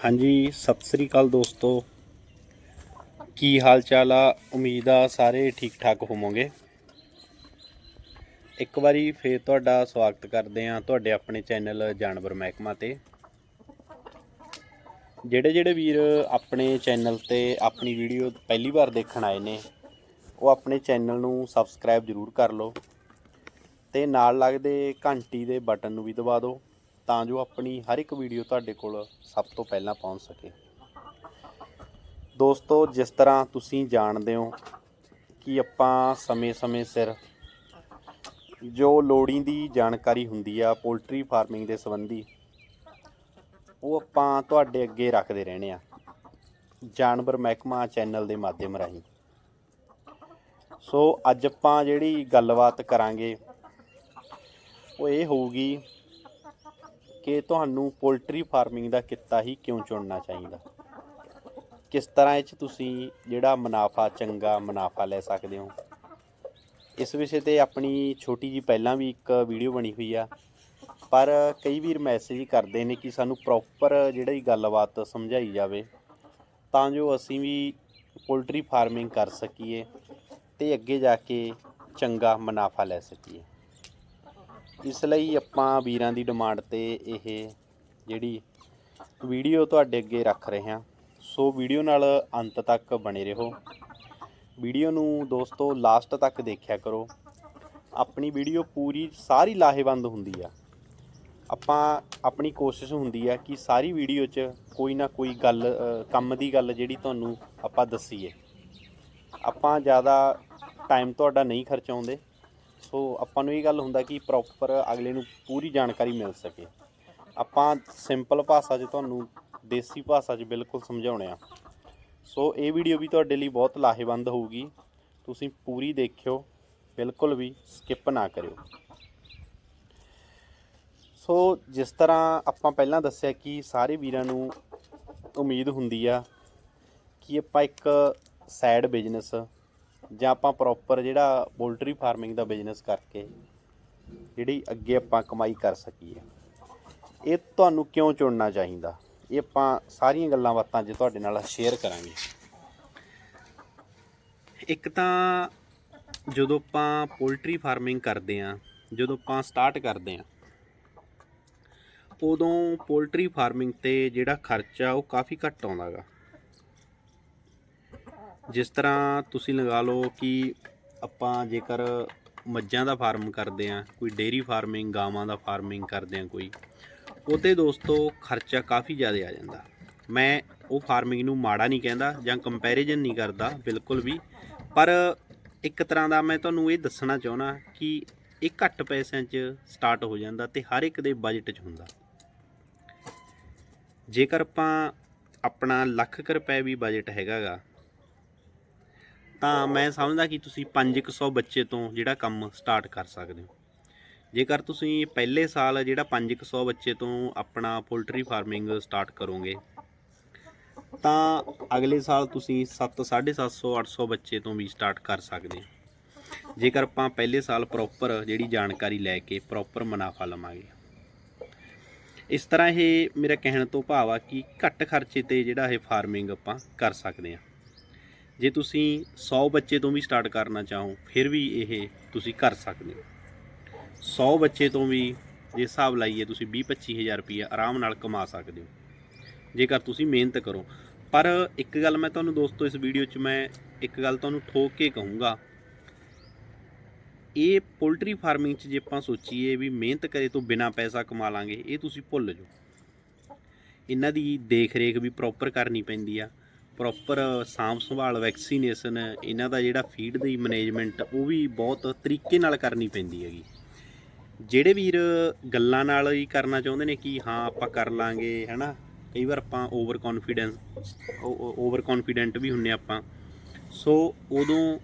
ਹਾਂਜੀ, ਸਤਿ ਸ੍ਰੀ ਅਕਾਲ ਦੋਸਤੋ। ਕੀ ਹਾਲ ਚਾਲ ਆ? ਉਮੀਦ ਆ ਸਾਰੇ ਠੀਕ ਠਾਕ ਹੋਵੋਗੇ। ਇੱਕ ਵਾਰੀ ਫੇਰ ਤੁਹਾਡਾ ਸਵਾਗਤ ਕਰਦੇ ਆ ਤੁਹਾਡੇ ਆਪਣੇ ਚੈਨਲ ਜਾਨਵਰ ਮਹਿਕਮਾ ਤੇ। ਜਿਹੜੇ ਜਿਹੜੇ ਵੀਰ ਆਪਣੇ ਚੈਨਲ ਤੇ ਆਪਣੀ ਵੀਡੀਓ ਪਹਿਲੀ ਵਾਰ ਦੇਖਣ ਆਏ ਨੇ, ਉਹ ਆਪਣੇ ਚੈਨਲ ਨੂੰ ਸਬਸਕ੍ਰਾਈਬ ਜ਼ਰੂਰ ਕਰ ਲਓ ਤੇ ਨਾਲ ਲੱਗਦੇ ਘੰਟੀ ਦੇ ਬਟਨ ਨੂੰ ਵੀ ਦਬਾ ਦਿਓ। ਤਾਂ ਜੋ ਆਪਣੀ ਹਰ ਇੱਕ ਵੀਡੀਓ ਤੁਹਾਡੇ ਕੋਲ ਸਭ ਤੋਂ ਪਹਿਲਾਂ ਪਹੁੰਚ ਸਕੇ। ਦੋਸਤੋ, ਜਿਸ ਤਰ੍ਹਾਂ ਤੁਸੀਂ ਜਾਣਦੇ ਹੋ ਕਿ ਆਪਾਂ ਸਮੇਂ-ਸਮੇਂ ਸਿਰ ਜੋ ਲੋੜੀਂਦੀ ਜਾਣਕਾਰੀ ਹੁੰਦੀ ਆ, ਪੋਲਟਰੀ ਫਾਰਮਿੰਗ ਦੇ ਸੰਬੰਧੀ, ਉਹ ਆਪਾਂ ਤੁਹਾਡੇ ਅੱਗੇ ਰੱਖਦੇ ਰਹਿਣੇ ਆ। ਜਾਨਵਰ ਮਹਿਕਮਾ ਚੈਨਲ ਦੇ ਮਾਧਿਅਮ ਰਾਹੀਂ। ਸੋ, ਅੱਜ ਆਪਾਂ ਜਿਹੜੀ ਗੱਲਬਾਤ ਕਰਾਂਗੇ, ਉਹ ਇਹ ਹੋਊਗੀ ਕਿ ਤੁਹਾਨੂੰ ਪੋਲਟਰੀ ਫਾਰਮਿੰਗ ਦਾ ਕਿੱਤਾ ਹੀ ਕਿਉਂ ਚੁਣਨਾ ਚਾਹੀਦਾ? ਕਿਸ ਤਰ੍ਹਾਂ ਇਹ 'ਚ ਤੁਸੀਂ ਜਿਹੜਾ ਮੁਨਾਫਾ ਚੰਗਾ ਮੁਨਾਫਾ ਲੈ ਸਕਦੇ ਹੋ? ਇਸ ਵਿਸ਼ੇ ਤੇ ਆਪਣੀ ਛੋਟੀ ਜੀ ਪਹਿਲਾਂ ਵੀ ਇੱਕ ਵੀਡੀਓ ਬਣੀ ਹੋਈ ਆ। ਪਰ ਕਈ ਵੀਰ ਮੈਸੇਜ ਕਰਦੇ ਨੇ ਕਿ ਸਾਨੂੰ ਪ੍ਰੋਪਰ ਜਿਹੜਾ ਜਿਹੜੀ ਗੱਲਬਾਤ ਸਮਝਾਈ ਜਾਵੇ, ਤਾਂ ਜੋ ਅਸੀਂ ਵੀ ਪੋਲਟਰੀ ਫਾਰਮਿੰਗ ਕਰ ਸਕੀਏ ਤੇ ਅੱਗੇ ਜਾ ਕੇ ਚੰਗਾ ਮੁਨਾਫਾ ਲੈ ਸਕੀਏ। ਇਸ ਲਈ ਆਪਾਂ ਵੀਰਾਂ ਦੀ ਡਿਮਾਂਡ ਤੇ ਇਹ ਜਿਹੜੀ ਵੀਡੀਓ ਤੁਹਾਡੇ ਅੱਗੇ ਰੱਖ ਰਹੇ ਹਾਂ। ਸੋ ਵੀਡੀਓ ਨਾਲ ਅੰਤ ਤੱਕ ਬਣੇ ਰਹੋ। ਵੀਡੀਓ ਨੂੰ ਦੋਸਤੋ ਲਾਸਟ ਤੱਕ ਦੇਖਿਆ ਕਰੋ। ਆਪਣੀ ਵੀਡੀਓ ਪੂਰੀ ਸਾਰੀ ਲਾਹੇਵੰਦ ਹੁੰਦੀ ਆ। ਆਪਾਂ ਆਪਣੀ ਕੋਸ਼ਿਸ਼ ਹੁੰਦੀ ਆ ਕਿ ਸਾਰੀ ਵੀਡੀਓ 'ਚ ਕੋਈ ਨਾ ਕੋਈ ਗੱਲ ਕੰਮ ਦੀ ਗੱਲ ਜਿਹੜੀ ਤੁਹਾਨੂੰ ਆਪਾਂ ਦੱਸੀਏ। ਆਪਾਂ ਜ਼ਿਆਦਾ ਟਾਈਮ ਤੁਹਾਡਾ ਨਹੀਂ ਖਰਚਾਉਂਦੇ। ਸੋ ਆਪਾਂ ਨੂੰ ਇਹ ਗੱਲ ਹੁੰਦਾ ਕਿ ਪ੍ਰੋਪਰ ਅਗਲੇ ਨੂੰ ਪੂਰੀ ਜਾਣਕਾਰੀ ਮਿਲ ਸਕੇ। ਆਪਾਂ ਸਿੰਪਲ ਭਾਸ਼ਾ 'ਚ ਤੁਹਾਨੂੰ ਦੇਸੀ ਭਾਸ਼ਾ 'ਚ ਬਿਲਕੁਲ ਸਮਝਾਉਣੇ ਆ। ਸੋ ਇਹ ਵੀਡੀਓ ਵੀ ਤੁਹਾਡੇ ਲਈ ਬਹੁਤ ਲਾਹੇਵੰਦ ਹੋਊਗੀ। ਤੁਸੀਂ ਪੂਰੀ ਦੇਖਿਓ, ਬਿਲਕੁਲ ਵੀ ਸਕਿਪ ਨਾ ਕਰਿਓ। ਸੋ ਜਿਸ ਤਰ੍ਹਾਂ ਆਪਾਂ ਪਹਿਲਾਂ ਦੱਸਿਆ ਕਿ ਸਾਰੇ ਵੀਰਾਂ ਨੂੰ ਉਮੀਦ ਹੁੰਦੀ ਆ ਕਿ ਆਪਾਂ ਇੱਕ ਸਾਈਡ ਬਿਜ਼ਨਸ ਜਾਂ ਆਪਾਂ ਪ੍ਰੋਪਰ ਜਿਹੜਾ ਪੋਲਟਰੀ ਫਾਰਮਿੰਗ ਦਾ ਬਿਜ਼ਨਸ ਕਰਕੇ ਜਿਹੜੀ ਅੱਗੇ ਆਪਾਂ ਕਮਾਈ ਕਰ ਸਕੀਏ। ਇਹ ਤੁਹਾਨੂੰ ਕਿਉਂ ਚੁਣਨਾ ਚਾਹੀਦਾ? ਇਹ ਆਪਾਂ ਸਾਰੀਆਂ ਗੱਲਾਂ ਬਾਤਾਂ ਅੱਜ ਤੁਹਾਡੇ ਨਾਲ ਸ਼ੇਅਰ ਕਰਾਂਗੇ। ਇੱਕ ਤਾਂ ਜਦੋਂ ਆਪਾਂ ਪੋਲਟਰੀ ਫਾਰਮਿੰਗ ਕਰਦੇ ਆਂ ਜਦੋਂ ਆਪਾਂ ਸਟਾਰਟ ਕਰਦੇ ਆਂ ਉਦੋਂ ਪੋਲਟਰੀ ਫਾਰਮਿੰਗ ਤੇ ਜਿਹੜਾ ਖਰਚਾ ਉਹ ਕਾਫੀ ਘੱਟ ਆਉਂਦਾਗਾ ਜਿਸ ਤਰ੍ਹਾਂ ਤੁਸੀਂ ਲਗਾ ਲਓ ਕਿ ਆਪਾਂ ਜੇਕਰ ਮੱਝਾਂ ਦਾ ਫਾਰਮ ਕਰਦੇ ਆਂ ਕੋਈ ਡੇਰੀ ਫਾਰਮਿੰਗ, ਗਾਵਾਂ ਦਾ ਫਾਰਮਿੰਗ ਕਰਦੇ ਆਂ ਕੋਈ ਉਹਤੇ ਦੋਸਤੋ ਖਰਚਾ ਕਾਫੀ ਜ਼ਿਆਦਾ ਆ ਜਾਂਦਾ। ਮੈਂ ਉਹ ਫਾਰਮਿੰਗ ਨੂੰ ਮਾੜਾ ਨਹੀਂ ਕਹਿੰਦਾ ਜਾਂ ਕੰਪੈਰੀਜ਼ਨ ਨਹੀਂ ਕਰਦਾ, ਬਿਲਕੁਲ ਵੀ। ਪਰ ਇੱਕ ਤਰ੍ਹਾਂ ਦਾ ਮੈਂ ਤੁਹਾਨੂੰ ਇਹ ਦੱਸਣਾ ਚਾਹੁੰਦਾ ਕਿ ਇਹ ਘੱਟ ਪੈਸਿਆਂ 'ਚ ਸਟਾਰਟ ਹੋ ਜਾਂਦਾ ਤੇ ਹਰ ਇੱਕ ਦੇ ਬਜਟ 'ਚ ਹੁੰਦਾ। ਜੇਕਰ ਆਪਾਂ ਆਪਣਾ ਲੱਖ ਕੁ ਰੁਪਏ ਵੀ ਬਜਟ ਹੈਗਾਗਾ ਤਾਂ ਮੈਂ ਸਮਝਦਾ ਕਿ ਤੁਸੀਂ 500 ਬੱਚੇ ਤੋਂ ਜਿਹੜਾ ਕੰਮ ਸਟਾਰਟ ਕਰ ਸਕਦੇ ਹੋ। ਜੇਕਰ ਤੁਸੀਂ ਪਹਿਲੇ ਸਾਲ ਜਿਹੜਾ 500 ਬੱਚੇ ਤੋਂ ਆਪਣਾ ਪੋਲਟਰੀ ਫਾਰਮਿੰਗ ਸਟਾਰਟ ਕਰੋਗੇ, ਤਾਂ ਅਗਲੇ ਸਾਲ ਤੁਸੀਂ 7 750 800 ਬੱਚੇ ਤੋਂ ਵੀ ਸਟਾਰਟ ਕਰ ਸਕਦੇ ਹੋ। ਜੇਕਰ ਆਪਾਂ ਪਹਿਲੇ ਸਾਲ ਪ੍ਰੋਪਰ ਜਿਹੜੀ ਜਾਣਕਾਰੀ ਲੈ ਕੇ ਪ੍ਰੋਪਰ ਮੁਨਾਫਾ ਲਵਾਂਗੇ। ਇਸ ਤਰ੍ਹਾਂ ਇਹ ਮੇਰਾ ਕਹਿਣ ਤੋਂ ਭਾਵ ਆ ਕਿ ਘੱਟ ਖਰਚੇ ਤੇ ਜਿਹੜਾ ਇਹ ਫਾਰਮਿੰਗ ਆਪਾਂ ਕਰ ਸਕਦੇ ਹਾਂ। ਜੇ ਤੁਸੀਂ 100 ਬੱਚੇ ਤੋਂ ਵੀ ਸਟਾਰਟ ਕਰਨਾ ਚਾਹੋ, ਫਿਰ ਵੀ ਇਹ ਤੁਸੀਂ ਕਰ ਸਕਦੇ ਹੋ। 100 ਬੱਚੇ ਤੋਂ ਵੀ ਜੇ ਹਿਸਾਬ ਲਾਈਏ ਤੁਸੀਂ 20 25000 ਰੁਪਏ ਆਰਾਮ ਨਾਲ ਕਮਾ ਸਕਦੇ ਹੋ, ਜੇਕਰ ਤੁਸੀਂ ਮਿਹਨਤ ਕਰੋ। ਪਰ ਇੱਕ ਗੱਲ ਮੈਂ ਤੁਹਾਨੂੰ ਦੋਸਤੋ, ਇਸ ਵੀਡੀਓ 'ਚ ਮੈਂ ਇੱਕ ਗੱਲ ਤੁਹਾਨੂੰ ਠੋਕ ਕੇ ਕਹੂੰਗਾ। ਇਹ ਪੋਲਟਰੀ ਫਾਰਮਿੰਗ 'ਚ ਜੇ ਆਪਾਂ ਸੋਚੀਏ ਵੀ ਮਿਹਨਤ ਕਰੇ ਤੋਂ ਬਿਨਾ ਪੈਸਾ ਕਮਾ ਲਾਂਗੇ, ਇਹ ਤੁਸੀਂ ਭੁੱਲ ਜਾਓ। ਇਹਨਾਂ ਦੀ ਦੇਖ ਰੇਖ ਵੀ ਪ੍ਰੋਪਰ ਕਰਨੀ ਪੈਂਦੀ ਆ। ਪ੍ਰੋਪਰ ਸਾਂਭ ਸੰਭਾਲ ਵੈਕਸੀਨੇਸ਼ਨ ਇਹਨਾਂ ਦਾ ਜਿਹੜਾ ਫੀਡ ਦੀ ਮੈਨੇਜਮੈਂਟ ਉਹ ਵੀ ਬਹੁਤ ਤਰੀਕੇ ਨਾਲ ਕਰਨੀ ਪੈਂਦੀ ਹੈਗੀ। ਜਿਹੜੇ ਵੀਰ ਗੱਲਾਂ ਨਾਲ ਹੀ ਕਰਨਾ ਚਾਹੁੰਦੇ ਨੇ ਕਿ ਹਾਂ, ਆਪਾਂ ਕਰ ਲਾਂਗੇ, ਹੈਨਾ? ਕਈ ਵਾਰ ਆਪਾਂ ਓਵਰ ਕੌਨਫੀਡੈਂਸ ਓਵਰ ਕੌਨਫੀਡੈਂਟ ਵੀ ਹੁੰਨੇ ਆਪਾਂ। ਸੋ, ਉਦੋਂ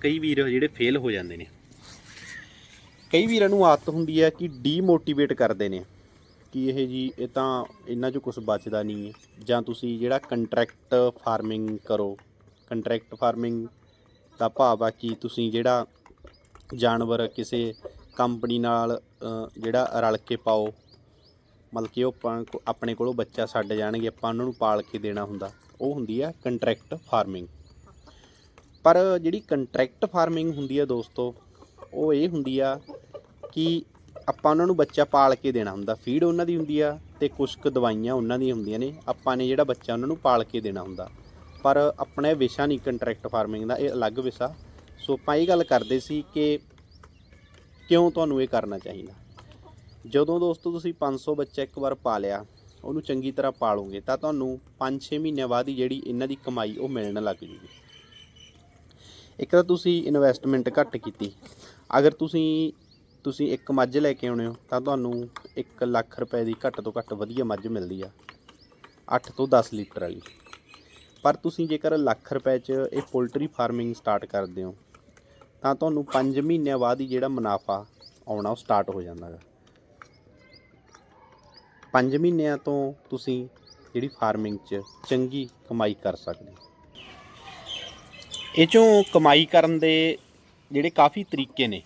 ਕਈ ਵੀਰ ਜਿਹੜੇ ਫੇਲ ਹੋ ਜਾਂਦੇ ਨੇ। ਕਈ ਵੀਰਾਂ ਨੂੰ ਆਦਤ ਹੁੰਦੀ ਹੈ ਕਿ ਡੀਮੋਟੀਵੇਟ ਕਰਦੇ ਨੇ। ਕਿ ਇਹ ਜੀ, ਇਹ ਤਾਂ ਇਹਨਾਂ 'ਚੋਂ ਕੁਝ ਬਚਦਾ ਨਹੀਂ ਹੈ। ਜਾਂ ਤੁਸੀਂ ਜਿਹੜਾ ਕੰਟਰੈਕਟ ਫਾਰਮਿੰਗ ਕਰੋ ਕੰਟਰੈਕਟ ਫਾਰਮਿੰਗ ਦਾ ਭਾਵ ਆ ਕਿ ਤੁਸੀਂ ਜਿਹੜਾ ਜਾਨਵਰ ਕਿਸੇ ਕੰਪਨੀ ਨਾਲ ਜਿਹੜਾ ਰਲ ਕੇ ਪਾਓ। ਮਤਲਬ ਕਿ ਉਹ ਆਪਣੇ ਕੋਲੋਂ ਬੱਚਾ ਛੱਡ ਜਾਣਗੇ, ਆਪਾਂ ਉਹਨਾਂ ਨੂੰ ਪਾਲ ਕੇ ਦੇਣਾ ਹੁੰਦਾ। ਉਹ ਹੁੰਦੀ ਆ ਕੰਟਰੈਕਟ ਫਾਰਮਿੰਗ ਪਰ ਜਿਹੜੀ ਕੰਟਰੈਕਟ ਫਾਰਮਿੰਗ ਹੁੰਦੀ ਆ ਦੋਸਤੋ, ਉਹ ਇਹ ਹੁੰਦੀ ਆ ਕਿ ਆਪਾਂ ਉਹਨਾਂ ਨੂੰ ਬੱਚਾ ਪਾਲ ਕੇ ਦੇਣਾ ਹੁੰਦਾ ਫੀਡ ਉਹਨਾਂ ਦੀ ਹੁੰਦੀ ਆ ਤੇ ਕੁਝ ਕੁ ਦਵਾਈਆਂ ਉਹਨਾਂ ਦੀਆਂ ਹੁੰਦੀਆਂ ਨੇ, ਆਪਾਂ ਨੇ ਜਿਹੜਾ ਬੱਚਾ ਉਹਨਾਂ ਨੂੰ ਪਾਲ ਕੇ ਦੇਣਾ ਹੁੰਦਾ। ਪਰ ਆਪਣਾ ਇਹ ਵਿਸ਼ਾ ਨਹੀਂ ਕੰਟਰੈਕਟ ਫਾਰਮਿੰਗ ਦਾ, ਇਹ ਅਲੱਗ ਵਿਸ਼ਾ। ਸੋ ਆਪਾਂ ਇਹ ਗੱਲ ਕਰਦੇ ਸੀ ਕਿ ਕਿਉਂ ਤੁਹਾਨੂੰ ਇਹ ਕਰਨਾ ਚਾਹੀਦਾ। ਜਦੋਂ ਦੋਸਤੋ ਤੁਸੀਂ 500 ਬੱਚਾ ਇੱਕ ਵਾਰ ਪਾਲਿਆ, ਉਹਨੂੰ ਚੰਗੀ ਤਰ੍ਹਾਂ ਪਾਲੋਗੇ, ਤਾਂ ਤੁਹਾਨੂੰ 5-6 ਮਹੀਨਿਆਂ ਬਾਅਦ ਹੀ ਜਿਹੜੀ ਇਹਨਾਂ ਦੀ ਕਮਾਈ ਉਹ ਮਿਲਣ ਲੱਗ ਜੂਗੀ। ਇੱਕ ਤਾਂ ਤੁਸੀਂ ਇਨਵੈਸਟਮੈਂਟ ਘੱਟ ਕੀਤੀ। ਅਗਰ ਤੁਸੀਂ ਤੁਸੀਂ ਇੱਕ ਮੱਝ ਲੈ ਕੇ ਆਉਣੇ ਹੋ, ਤਾਂ ਤੁਹਾਨੂੰ 1 ਲੱਖ ਰੁਪਏ ਦੀ ਘੱਟ ਤੋਂ ਘੱਟ ਵਧੀਆ ਮੱਝ ਮਿਲਦੀ ਆ। 8 ਤੋਂ 10 ਲੀਟਰ ਵਾਲੀ। ਪਰ ਤੁਸੀਂ ਜੇਕਰ ਲੱਖ ਰੁਪਏ 'ਚ ਇਹ ਪੋਲਟਰੀ ਫਾਰਮਿੰਗ ਸਟਾਰਟ ਕਰਦੇ ਹੋ, ਤਾਂ ਤੁਹਾਨੂੰ 5 ਮਹੀਨਿਆਂ ਬਾਅਦ ਹੀ ਜਿਹੜਾ ਮੁਨਾਫਾ ਆਉਣਾ ਉਹ ਸਟਾਰਟ ਹੋ ਜਾਂਦਾ ਹੈ 5 ਮਹੀਨਿਆਂ ਤੋਂ ਤੁਸੀਂ ਜਿਹੜੀ ਫਾਰਮਿੰਗ 'ਚ ਚੰਗੀ ਕਮਾਈ ਕਰ ਸਕਦੇ ਹੋ। ਇਹ ਚੋਂ ਕਮਾਈ ਕਰਨ ਦੇ ਜਿਹੜੇ ਕਾਫੀ ਤਰੀਕੇ ਨੇ।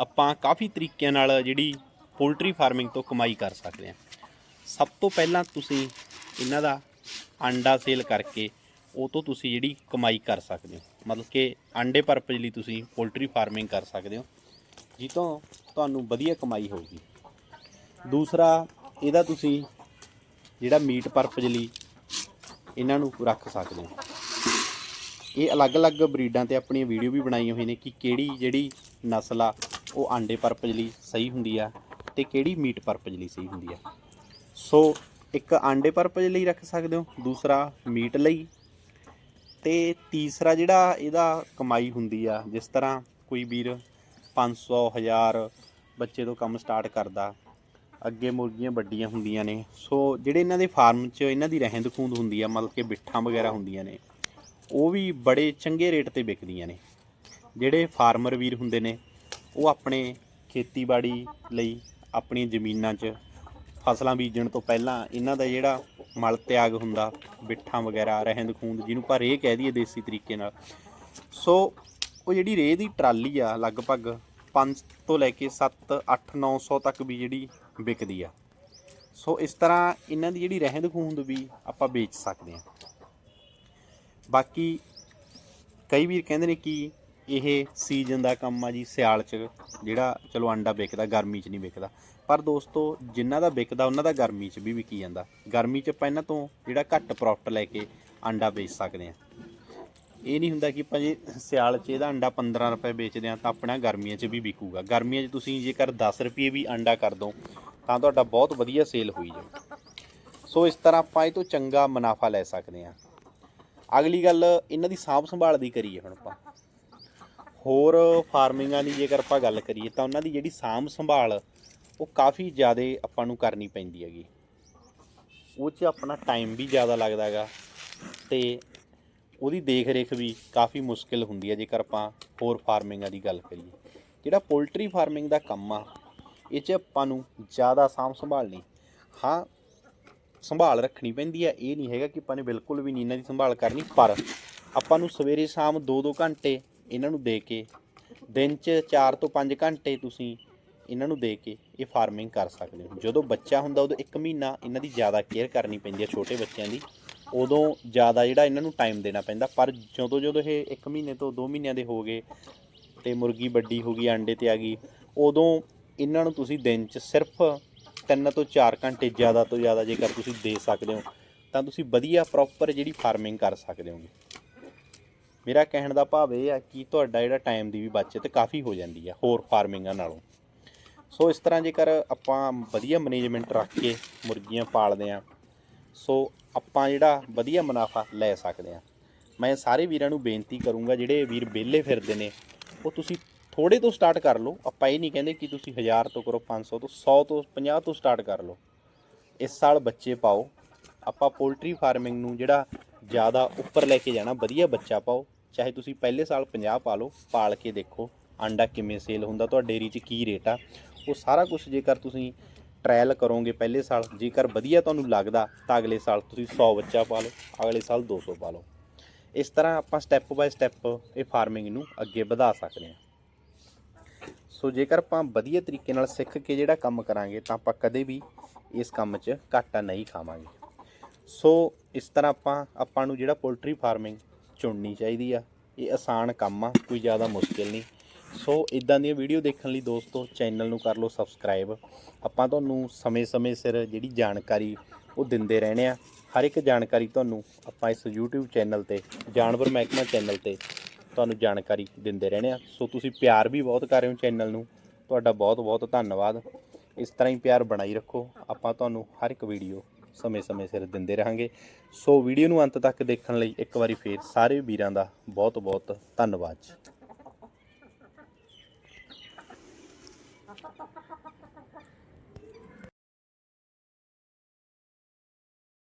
ਆਪਾਂ ਕਾਫੀ ਤਰੀਕਿਆਂ ਨਾਲ ਜਿਹੜੀ ਪੋਲਟਰੀ ਫਾਰਮਿੰਗ ਤੋਂ ਕਮਾਈ ਕਰ ਸਕਦੇ ਹਾਂ। ਸਭ ਤੋਂ ਪਹਿਲਾਂ ਤੁਸੀਂ ਇਹਨਾਂ ਦਾ ਅੰਡਾ ਸੇਲ ਕਰਕੇ ਉਹ ਤੋਂ ਤੁਸੀਂ ਜਿਹੜੀ ਕਮਾਈ ਕਰ ਸਕਦੇ ਹੋ। ਮਤਲਬ ਕਿ ਅੰਡੇ ਪਰਪਸ ਲਈ ਤੁਸੀਂ ਪੋਲਟਰੀ ਫਾਰਮਿੰਗ ਕਰ ਸਕਦੇ ਹੋ। ਜਿਸ ਤੁਹਾਨੂੰ ਵਧੀਆ ਕਮਾਈ ਹੋਊਗੀ। ਦੂਸਰਾ, ਇਹਦਾ ਤੁਸੀਂ ਜਿਹੜਾ ਮੀਟ ਪਰਪਸ ਲਈ ਇਹਨਾਂ ਨੂੰ ਰੱਖ ਸਕਦੇ ਹੋ। ਇਹ ਅਲੱਗ-ਅਲੱਗ ਬਰੀਡਾਂ ਤੇ ਆਪਣੀਆਂ ਵੀਡੀਓ ਵੀ ਬਣਾਈਆਂ ਹੋਈਆਂ ਨੇ ਕਿ ਕਿਹੜੀ ਜਿਹੜੀ ਨਸਲ ਆ ਉਹ ਆਂਡੇ ਪਰਪਸ ਲਈ ਸਹੀ ਹੁੰਦੀ ਆ ਤੇ ਕਿਹੜੀ ਮੀਟ ਪਰਪਸ ਲਈ ਸਹੀ ਹੁੰਦੀ ਆ? ਸੋ ਇੱਕ ਆਂਡੇ ਪਰਪਸ ਲਈ ਰੱਖ ਸਕਦੇ ਹੋ, ਦੂਸਰਾ ਮੀਟ ਲਈ ਤੇ ਤੀਸਰਾ ਜਿਹੜਾ ਇਹਦਾ ਕਮਾਈ ਹੁੰਦੀ ਆ, ਜਿਸ ਤਰ੍ਹਾਂ ਕੋਈ ਵੀਰ 500 1000 ਬੱਚੇ ਤੋਂ ਕੰਮ ਸਟਾਰਟ ਕਰਦਾ, ਅੱਗੇ ਮੁਰਗੀਆਂ ਵੱਡੀਆਂ ਹੁੰਦੀਆਂ ਨੇ, ਸੋ ਜਿਹੜੇ ਇਹਨਾਂ ਦੇ ਫਾਰਮ 'ਚ ਇਹਨਾਂ ਦੀ ਰਹਿੰਦ ਖੂੰਦ ਹੁੰਦੀ ਆ, ਮਤਲਬ ਕਿ ਬਿੱਠਾਂ ਵਗੈਰਾ ਹੁੰਦੀਆਂ ਨੇ, ਉਹ ਵੀ ਬੜੇ ਚੰਗੇ ਰੇਟ ਤੇ ਵਿਕਦੀਆਂ ਨੇ, ਜਿਹੜੇ ਫਾਰਮਰ ਵੀਰ ਹੁੰਦੇ ਨੇ ਉਹ ਆਪਣੇ ਖੇਤੀਬਾੜੀ ਲਈ ਆਪਣੀਆਂ ਜ਼ਮੀਨਾਂ 'ਚ ਫਸਲਾਂ ਬੀਜਣ ਤੋਂ ਪਹਿਲਾਂ ਇਹਨਾਂ ਦਾ ਜਿਹੜਾ ਮਲ ਤਿਆਗ ਹੁੰਦਾ, ਬਿੱਠਾਂ ਵਗੈਰਾ, ਰਹਿੰਦ ਖੂੰਦ ਜਿਹਨੂੰ ਪਰ ਇਹ ਕਹਿ ਦਈਏ ਦੇਸੀ ਤਰੀਕੇ ਨਾਲ। ਸੋ ਉਹ ਜਿਹੜੀ ਰੇਹ ਦੀ ਟਰਾਲੀ ਆ, ਲਗਭਗ 5 ਤੋਂ ਲੈ ਕੇ 7 8 900 ਤੱਕ ਵੀ ਜਿਹੜੀ ਵਿਕਦੀ ਆ। ਸੋ ਇਸ ਤਰ੍ਹਾਂ ਇਹਨਾਂ ਦੀ ਜਿਹੜੀ ਰਹਿੰਦ ਖੂੰਦ ਵੀ ਆਪਾਂ ਵੇਚ ਸਕਦੇ ਹਾਂ ਬਾਕੀ ਕਈ ਵੀਰ ਕਹਿੰਦੇ ਨੇ ਕਿ ਇਹ ਸੀਜ਼ਨ ਦਾ ਕੰਮ ਆ ਜੀ ਸਿਆਲ 'ਚ, ਜਿਹੜਾ ਚਲੋ ਆਂਡਾ ਵਿਕਦਾ, ਗਰਮੀ 'ਚ ਨਹੀਂ ਵਿਕਦਾ। ਪਰ ਦੋਸਤੋ ਜਿਨ੍ਹਾਂ ਦਾ ਵਿਕਦਾ, ਉਹਨਾਂ ਦਾ ਗਰਮੀ 'ਚ ਵੀ ਵਿਕੀ ਜਾਂਦਾ। ਗਰਮੀ 'ਚ ਆਪਾਂ ਇਹਨਾਂ ਤੋਂ ਜਿਹੜਾ ਘੱਟ ਪ੍ਰੋਫਿਟ ਲੈ ਕੇ ਆਂਡਾ ਵੇਚ ਸਕਦੇ ਆ ਇਹ ਨਹੀਂ ਹੁੰਦਾ ਕਿ ਆਪਾਂ ਜੇ ਸਿਆਲ 'ਚ ਇਹਦਾ ਆਂਡਾ 15 ਰੁਪਏ ਵੇਚਦੇ ਆ ਤਾਂ ਆਪਣਾ ਗਰਮੀਆਂ 'ਚ ਵੀ ਵਿਕੂਗਾ। ਗਰਮੀਆਂ 'ਚ ਤੁਸੀਂ ਜੇਕਰ 10 ਰੁਪਏ ਵੀ ਆਂਡਾ ਕਰ ਦੋ, ਤਾਂ ਤੁਹਾਡਾ ਬਹੁਤ ਵਧੀਆ ਸੇਲ ਹੋਈ ਜਾਊ। ਸੋ ਇਸ ਤਰ੍ਹਾਂ ਆਪਾਂ ਇਹ ਤੋਂ ਚੰਗਾ ਮੁਨਾਫਾ ਲੈ ਸਕਦੇ ਆ ਅਗਲੀ ਗੱਲ, ਇਹਨਾਂ ਦੀ ਸਾਂਭ ਸੰਭਾਲ ਦੀ ਕਰੀਏ ਹੁਣ ਆਪਾਂ। ਹੋਰ ਫਾਰਮਿੰਗਾਂ ਦੀ ਜੇਕਰ ਆਪਾਂ ਗੱਲ ਕਰੀਏ ਤਾਂ ਉਹਨਾਂ ਦੀ ਜਿਹੜੀ ਸਾਂਭ ਸੰਭਾਲ, ਉਹ ਕਾਫੀ ਜ਼ਿਆਦਾ ਆਪਾਂ ਨੂੰ ਕਰਨੀ ਪੈਂਦੀ ਹੈਗੀ। ਉਹ 'ਚ ਆਪਣਾ ਟਾਈਮ ਵੀ ਜ਼ਿਆਦਾ ਲੱਗਦਾ ਹੈਗਾ ਤੇ ਉਹਦੀ ਦੇਖ ਰੇਖ ਵੀ ਕਾਫੀ ਮੁਸ਼ਕਿਲ ਹੁੰਦੀ ਹੈ ਜੇਕਰ ਆਪਾਂ ਹੋਰ ਫਾਰਮਿੰਗਾਂ ਦੀ ਗੱਲ ਕਰੀਏ। ਜਿਹੜਾ ਪੋਲਟਰੀ ਫਾਰਮਿੰਗ ਦਾ ਕੰਮ ਆ, ਇਹ 'ਚ ਆਪਾਂ ਨੂੰ ਜ਼ਿਆਦਾ ਸਾਂਭ ਸੰਭਾਲ ਨਹੀਂ, ਹਾਂ, ਸੰਭਾਲ ਰੱਖਣੀ ਪੈਂਦੀ ਹੈ। ਇਹ ਨਹੀਂ ਹੈਗਾ ਕਿ ਆਪਾਂ ਨੇ ਬਿਲਕੁਲ ਵੀ ਨਹੀਂ ਇਹਨਾਂ ਦੀ ਸੰਭਾਲ ਕਰਨੀ, ਪਰ ਆਪਾਂ ਨੂੰ ਸਵੇਰੇ ਸ਼ਾਮ 2-2 ਘੰਟੇ ਇਹਨਾਂ ਨੂੰ ਦੇ ਕੇ ਦਿਨ 'ਚ 4 ਤੋਂ 5 ਘੰਟੇ ਤੁਸੀਂ ਇਹਨਾਂ ਨੂੰ ਦੇ ਕੇ ਇਹ ਫਾਰਮਿੰਗ ਕਰ ਸਕਦੇ ਹੋ। ਜਦੋਂ ਬੱਚਾ ਹੁੰਦਾ, ਉਦੋਂ 1 ਮਹੀਨਾ ਇਹਨਾਂ ਦੀ ਜ਼ਿਆਦਾ ਕੇਅਰ ਕਰਨੀ ਪੈਂਦੀ ਹੈ ਛੋਟੇ ਬੱਚਿਆਂ ਦੀ। ਉਦੋਂ ਜ਼ਿਆਦਾ ਜਿਹੜਾ ਇਹਨਾਂ ਨੂੰ ਟਾਈਮ ਦੇਣਾ ਪੈਂਦਾ। ਪਰ ਜਦੋਂ ਜਦੋਂ ਇਹ 1 ਮਹੀਨੇ ਤੋਂ 2 ਮਹੀਨਿਆਂ ਦੇ ਹੋ ਗਏ ਤੇ ਮੁਰਗੀ ਵੱਡੀ ਹੋ ਗਈ, ਆਂਡੇ ਤੇ ਆ ਗਈ, ਉਦੋਂ ਇਹਨਾਂ ਨੂੰ ਤੁਸੀਂ ਦਿਨ 'ਚ ਸਿਰਫ 3 ਤੋਂ 4 ਘੰਟੇ ਜ਼ਿਆਦਾ ਤੋਂ ਜ਼ਿਆਦਾ ਜੇਕਰ ਤੁਸੀਂ ਦੇ ਸਕਦੇ ਹੋ, ਤਾਂ ਤੁਸੀਂ ਵਧੀਆ ਪ੍ਰੋਪਰ ਜਿਹੜੀ ਫਾਰਮਿੰਗ ਕਰ ਸਕਦੇ ਹੋਗੇ। ਮੇਰਾ ਕਹਿਣ ਦਾ ਭਾਵ ਇਹ ਆ ਕਿ ਤੁਹਾਡਾ ਜਿਹੜਾ ਟਾਈਮ ਦੀ ਵੀ ਬਚਤ ਕਾਫੀ ਹੋ ਜਾਂਦੀ ਆ ਹੋਰ ਫਾਰਮਿੰਗਾਂ ਨਾਲੋਂ। ਸੋ ਇਸ ਤਰ੍ਹਾਂ ਜੇਕਰ ਆਪਾਂ ਵਧੀਆ ਮੈਨੇਜਮੈਂਟ ਰੱਖ ਕੇ ਮੁਰਗੀਆਂ ਪਾਲਦੇ ਆ ਸੋ ਆਪਾਂ ਜਿਹੜਾ ਵਧੀਆ ਮੁਨਾਫਾ ਲੈ ਸਕਦੇ ਆ। ਮੈਂ ਸਾਰੇ ਵੀਰਾਂ ਨੂੰ ਬੇਨਤੀ ਕਰੂੰਗਾ, ਜਿਹੜੇ ਵੀਰ ਵਿਹਲੇ ਫਿਰਦੇ ਨੇ, ਉਹ ਤੁਸੀਂ ਥੋੜੇ ਤੋਂ ਸਟਾਰਟ ਕਰ ਲਓ। ਆਪਾਂ ਇਹ ਨਹੀਂ ਕਹਿੰਦੇ ਕਿ ਤੁਸੀਂ 1000 ਤੋਂ ਕਰੋ 500 ਤੋਂ 100 ਤੋਂ 50 ਤੋਂ ਸਟਾਰਟ ਕਰ ਲਓ। ਇਸ ਸਾਲ ਬੱਚੇ ਪਾਓ। ਆਪਾਂ ਪੋਲਟਰੀ ਫਾਰਮਿੰਗ ਨੂੰ ਜਿਹੜਾ ਜ਼ਿਆਦਾ ਉੱਪਰ ਲੈ ਕੇ ਜਾਣਾ, ਵਧੀਆ ਬੱਚਾ ਪਾਓ, ਚਾਹੇ ਤੁਸੀਂ ਪਹਿਲੇ ਸਾਲ 50 ਪਾ ਲਓ, ਪਾਲ ਕੇ ਦੇਖੋ, ਆਂਡਾ ਕਿਵੇਂ ਸੇਲ ਹੁੰਦਾ, ਤੁਹਾਡੇ ਡੇਰੀ 'ਚ ਕੀ ਰੇਟ ਆ, ਉਹ ਸਾਰਾ ਕੁਝ ਜੇਕਰ ਤੁਸੀਂ ਟ੍ਰਾਇਲ ਕਰੋਗੇ ਪਹਿਲੇ ਸਾਲ, ਜੇਕਰ ਵਧੀਆ ਤੁਹਾਨੂੰ ਲੱਗਦਾ, ਤਾਂ ਅਗਲੇ ਸਾਲ ਤੁਸੀਂ 100 ਬੱਚਾ ਪਾ ਲਓ, ਅਗਲੇ ਸਾਲ 200 ਪਾ ਲਓ। ਇਸ ਤਰ੍ਹਾਂ ਆਪਾਂ ਸਟੈਪ ਬਾਏ ਸਟੈਪ ਇਹ ਫਾਰਮਿੰਗ ਨੂੰ ਅੱਗੇ ਵਧਾ ਸਕਦੇ ਹਾਂ। ਸੋ ਜੇਕਰ ਆਪਾਂ ਵਧੀਆ ਤਰੀਕੇ ਨਾਲ ਸਿੱਖ ਕੇ ਜਿਹੜਾ ਕੰਮ ਕਰਾਂਗੇ, ਤਾਂ ਆਪਾਂ ਕਦੇ ਵੀ ਇਸ ਕੰਮ 'ਚ ਘਾਟਾ ਨਹੀਂ ਖਾਵਾਂਗੇ। ਸੋ ਇਸ ਤਰ੍ਹਾਂ ਆਪਾਂ ਆਪਾਂ ਨੂੰ ਜਿਹੜਾ ਪੋਲਟਰੀ ਫਾਰਮਿੰਗ ਚੁਣਨੀ ਚਾਹੀਦੀ ਆ, ਇਹ ਆਸਾਨ ਕੰਮ ਆ, ਕੋਈ ਜ਼ਿਆਦਾ ਮੁਸ਼ਕਿਲ ਨਹੀਂ। ਸੋ ਇਦਾਂ ਦੀਆਂ ਵੀਡੀਓ ਦੇਖਣ ਲਈ ਦੋਸਤੋ, ਚੈਨਲ ਨੂੰ ਕਰ ਲਓ ਸਬਸਕ੍ਰਾਈਬ। ਆਪਾਂ ਤੁਹਾਨੂੰ ਸਮੇਂ-ਸਮੇਂ ਸਿਰ ਜਿਹੜੀ ਜਾਣਕਾਰੀ ਉਹ ਦਿੰਦੇ ਰਹਿਣੇ ਆ। ਹਰ ਇੱਕ ਜਾਣਕਾਰੀ ਤੁਹਾਨੂੰ ਆਪਾਂ ਇਸ YouTube ਚੈਨਲ ਤੇ, ਜਾਨਵਰ ਮਹਿਕਮਾ ਚੈਨਲ ਤੇ ਤੁਹਾਨੂੰ ਜਾਣਕਾਰੀ ਦਿੰਦੇ ਰਹਿਣੇ ਆ। ਸੋ ਤੁਸੀਂ ਪਿਆਰ ਵੀ ਬਹੁਤ ਕਰ ਰਹੇ ਹੋ ਚੈਨਲ ਨੂੰ। ਤੁਹਾਡਾ ਬਹੁਤ-ਬਹੁਤ ਧੰਨਵਾਦ। ਇਸ ਤਰ੍ਹਾਂ ਹੀ ਪਿਆਰ ਬਣਾਈ ਰੱਖੋ। ਆਪਾਂ ਤੁਹਾਨੂੰ ਹਰ ਇੱਕ ਵੀਡੀਓ ਸਮੇਂ-ਸਮੇਂ ਸਿਰ ਦਿੰਦੇ ਰਹਾਂਗੇ। ਸੋ ਵੀਡੀਓ ਨੂੰ ਅੰਤ ਤੱਕ ਦੇਖਣ ਲਈ ਇੱਕ ਵਾਰੀ ਫੇਰ ਸਾਰੇ ਵੀਰਾਂ ਦਾ ਬਹੁਤ-ਬਹੁਤ ਧੰਨਵਾਦ। ਜੀ